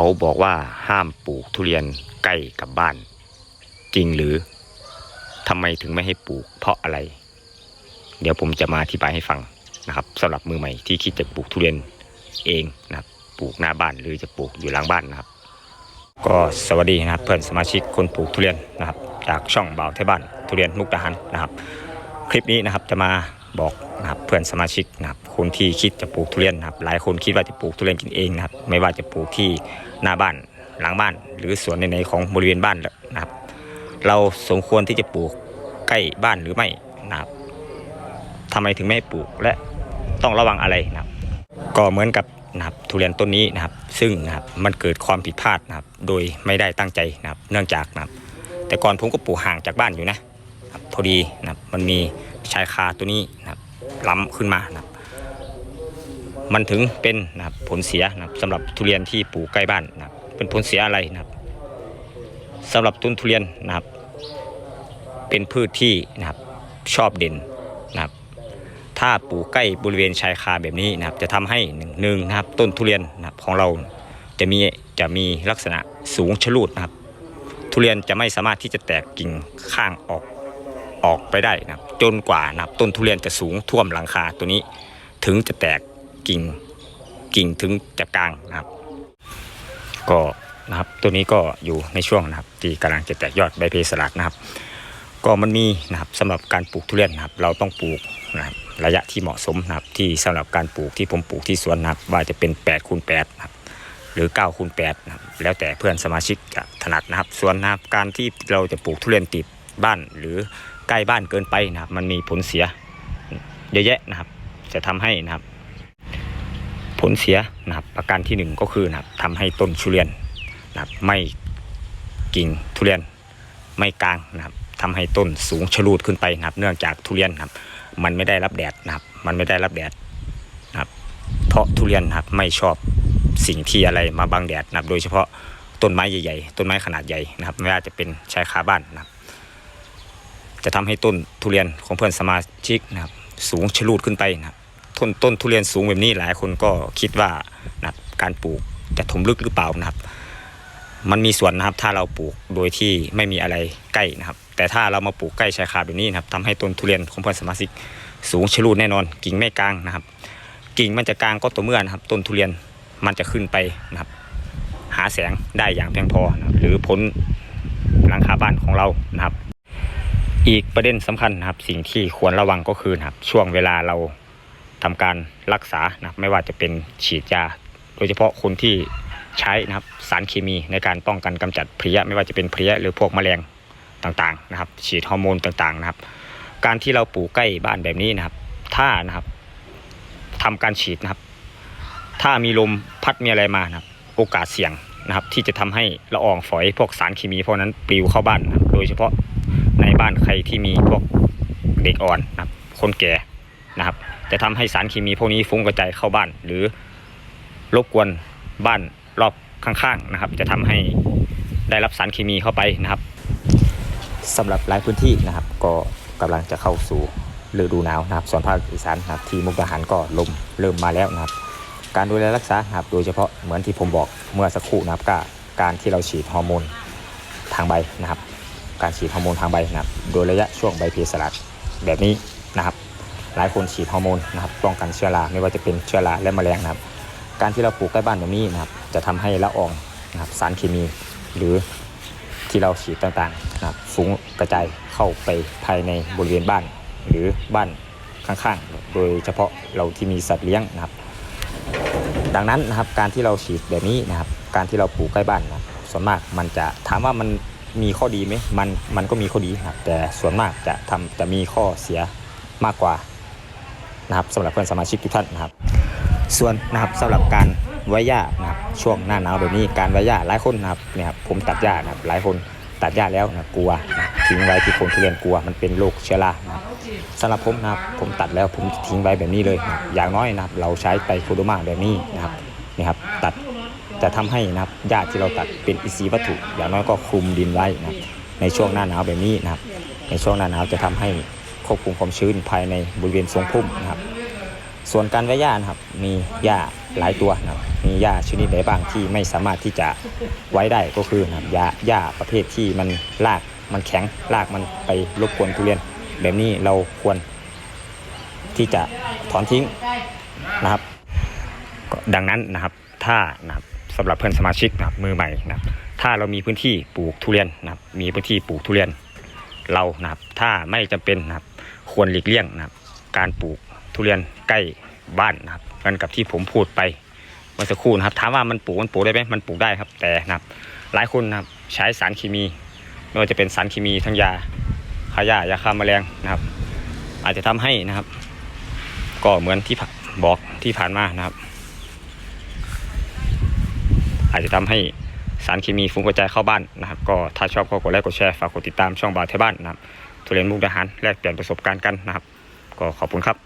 เขาบอกว่าห้ามปลูกทุเรียนใกล้กับบ้าน จริงหรือทำไมถึงไม่ให้ปลูกเพราะอะไร เดี๋ยวผมจะมาอธิบายให้ฟังนะครับสำหรับมือใหม่ที่คิดจะปลูกทุเรียนเองนะครับปลูกหน้าบ้านหรือจะปลูกอยู่หลังบ้านนะครับ ก็สวัสดีนะครับเพื่อนสมาชิกคนปลูกทุเรียนนะครับ จากช่องบ่าวไทยบ้านทุเรียนมุกดาหารนะครับ คลิปนี้นะครับจะมา บอกนะครับเพื่อนสมาชิกนะครับคนที่คิดจะปลูกทุเรียนนะครับหลายคนคิดว่าจะปลูกทุเรียนกินเองนะครับไม่ว่าจะปลูกที่หน้าบ้านหลังบ้าน หรือสวนในๆของบริเวณบ้านนะครับ เราสมควรที่จะปลูกใกล้บ้านหรือไม่นะครับทำไมถึงไม่ปลูกและต้องระวังอะไรนะครับก็เหมือนกับนะครับทุเรียนต้นนี้นะครับ ซึ่งนะครับมันเกิดความผิดพลาดนะครับ โดยไม่ได้ตั้งใจนะครับ เนื่องจากนะครับ แต่ก่อนผมก็ปลูกห่างจากบ้านอยู่นะ พอดีนะครับมันมีชายคาตัวนี้นะครับล้ำขึ้นมานะครับมันถึงเป็นนะครับผลเสียนะครับสำหรับทุเรียนที่ปลูกใกล้บ้านนะครับเป็นผลเสียอะไรนะครับสำหรับต้นทุเรียนนะครับ เป็นพืชที่นะครับชอบเด่นนะครับถ้าปลูกใกล้บริเวณชายคาแบบนี้นะครับ จะทำให้หนึ่งหนึ่งนะครับต้นทุเรียนนะครับของเราจะมีจะมีลักษณะสูงชะลูดนะครับ ทุเรียนจะไม่สามารถที่จะแตกกิ่งข้างออก ออกไปได้นะจนกว่านับต้นทุเรียนจะสูงท่วมหลังคาตัวนี้ ถึงจะแตกกิ่งกิ่งถึงจะกลางนะครับ ก็นะครับตัวนี้ก็อยู่ในช่วงนะครับ ที่กำลังจะแตกยอดใบเพสลัดนะครับ ก็มันมีนะครับสำหรับการปลูกทุเรียนนะครับ เราต้องปลูกนะครับระยะที่เหมาะสมนะครับ ที่สำหรับการปลูกที่ผมปลูกที่สวนนะครับว่าจะเป็น8คูณ8นะครับหรือ9คูณ8นะครับแล้วแต่เพื่อนสมาชิกจะถนัดนะครับ ส่วนนะครับการที่เราจะปลูกทุเรียนติด บ้านหรือใกล้บ้านเกินไปนะครับ มันมีผลเสียเยอะแยะนะครับ จะทำให้นะครับ ผลเสียนะครับ ประการที่หนึ่งก็คือนะครับทำให้ต้นทุเรียนนะครับไม่กิ่งทุเรียนไม่กลางนะครับทำให้ต้นสูงชะลูดขึ้นไปนะครับ เนื่องจากทุเรียนนะครับ มันไม่ได้รับแดดนะครับ มันไม่ได้รับแดดนะครับเพราะทุเรียนนะครับไม่ชอบสิ่งที่อะไรมาบังแดดนะครับ โดยเฉพาะต้นไม้ใหญ่ๆ ต้นไม้ขนาดใหญ่นะครับ ไม่ว่าจะเป็นชายคาบ้านนะครับ จะทำให้ต้นทุเรียนของเพื่อนสมาชิกนะครับสูงชะลูดขึ้นไปนะครับต้นต้นทุเรียนสูงแบบนี้หลายคนก็คิดว่านะครับการปลูกจะถมลึกหรือเปล่านะครับ มันมีส่วนนะครับถ้าเราปลูกโดยที่ไม่มีอะไรใกล้นะครับ แต่ถ้าเรามาปลูกใกล้ชายคาแบบนี้นะครับทำให้ต้นทุเรียนของเพื่อนสมาชิกสูงชะลูดแน่นอน กิ่งไม่กลางนะครับ กิ่งมันจะกลางก็ต่อเมื่อนะครับ ต้นทุเรียนมันจะขึ้นไปนะครับ หาแสงได้อย่างเพียงพอนะครับหรือพ้นหลังคาบ้านของเรานะครับ อีกประเด็นสำคัญนะครับ สิ่งที่ควรระวังก็คือนะครับช่วงเวลาเราทำการรักษานะไม่ว่าจะเป็นฉีดยา โดยเฉพาะคนที่ใช้นะครับสารเคมีในการป้องกันกำจัดเพลี้ยไม่ว่าจะเป็นเพลี้ยหรือพวกแมลงต่างๆนะครับ ฉีดฮอร์โมนต่างๆนะครับ การที่เราปลูกใกล้บ้านแบบนี้นะครับ ถ้านะครับทำการฉีดนะครับ ถ้ามีลมพัดมีอะไรมานะครับ โอกาสเสี่ยงนะครับ ที่จะทำให้ละอองฝอยพวกสารเคมีพวกนั้นปลิวเข้าบ้านนะครับโดยเฉพาะ ในบ้านใครที่มีพวกเด็กอ่อนนะครับคนแก่นะครับ จะทำให้สารเคมีพวกนี้ฟุ้งกระจายเข้าบ้าน หรือรบกวนบ้านรอบข้างๆนะครับ จะทำให้ได้รับสารเคมีเข้าไปนะครับสำหรับหลายพื้นที่นะครับ ก็กำลังจะเข้าสู่ฤดูหนาวนะครับ ส่วนภาคอีสานนะครับที่มุกดาหารก็ลมเริ่มมาแล้วนะครับ การดูแลรักษานะครับโดยเฉพาะเหมือนที่ผมบอกเมื่อสักครู่นะครับก็การที่เราฉีดฮอร์โมนทางใบนะครับ การฉีดฮอร์โมนทางใบนะครับโดยระยะช่วงใบเพสลัดแบบนี้นะครับ หลายคนฉีดฮอร์โมนนะครับป้องกันเชื้อราไม่ว่าจะเป็นเชื้อราและแมลงนะครับ การที่เราปลูกใกล้บ้านแบบนี้นะครับ จะทำให้ละอองนะครับสารเคมีหรือที่เราฉีดต่างๆนะครับฟุ้งกระจายเข้าไปภายในบริเวณบ้าน หรือบ้านข้างๆ โดยเฉพาะเราที่มีสัตว์เลี้ยงนะครับ ดังนั้นนะครับการที่เราฉีดแบบนี้นะครับ การที่เราปลูกใกล้บ้านนะครับส่วนมากมันจะถามว่ามัน มีข้อดีไหมมันมันก็มีข้อดีนะครับแต่ส่วนมากจะทำจะมีข้อเสียมากกว่านะครับสำหรับเพื่อนสมาชิกทุกท่านนะครับ ส่วนนะครับสำหรับการไว้หญ้านะครับช่วงหน้าหนาวแบบนี้การไว้หญ้าหลายคนนะครับเนี่ยครับผมตัดหญ้านะครับหลายคนตัดหญ้าแล้วนะกลัวนะทิ้งไว้ที่คนทุเรียนกลัวมันเป็นโรคเชื้อรานะรสำหรับผมนะครับผมตัดแล้วผมทิ้งไว้แบบนี้เลยนะอย่างน้อยนะครับเราใช้ไปโคโดมาแบบนี้นะครับนี่ครับตัด จะทำให้นะครับหญ้าที่เราตัดเป็นอินทรีย์วัตถุ อย่างน้อยก็คลุมดินไว้นะครับในช่วงหน้าหนาวแบบนี้นะครับ ในช่วงหน้าหนาวจะทำให้ควบคุมความชื้นภายในบริเวณทรงพุ่มนะครับ ส่วนการไว้หญ้านะครับ มีหญ้าหลายตัวนะครับมีหญ้าชนิดใดบ้างที่ไม่สามารถที่จะไว้ได้ก็คือนะครับหญ้าหญ้าประเภทที่มันรากมันแข็งรากมันไปรบกวนทุเรียน แบบนี้เราควรที่จะถอนทิ้งนะครับ ดังนั้นนะครับถ้านะครับ สำหรับเพื่อนสมาชิกนะครับมือใหม่นะครับถ้าเรามีพื้นที่ปลูกทุเรียนนะครับมีพื้นที่ปลูกทุเรียนเรานะครับถ้าไม่จำเป็นนะครับควรหลีกเลี่ยงนะครับการปลูกทุเรียนใกล้บ้านนะครับเหมือนกับที่ผมพูดไปเมื่อสักครู่นะครับถามว่ามันปลูกมันปลูกได้ไหมมันปลูกได้ครับแต่นะครับหลายคนนะครับใช้สารเคมีไม่ว่าจะเป็นสารเคมีทั้งยาขายายาฆ่าแมลงนะครับ อาจจะทำให้นะครับ ก็เหมือนที่ผ่าบอกที่ผ่านมานะครับ อาจจะทำให้สารเคมีฟุ้งกระจายเข้าบ้านนะครับก็ถ้าชอบก็กดไลค์กดแชร์ฝากกดติดตามช่องบ่าวไทยบ้านนะครับทุเรียนมุกดาหารแลกเปลี่ยนประสบการณ์กันนะครับ ก็ขอบคุณครับ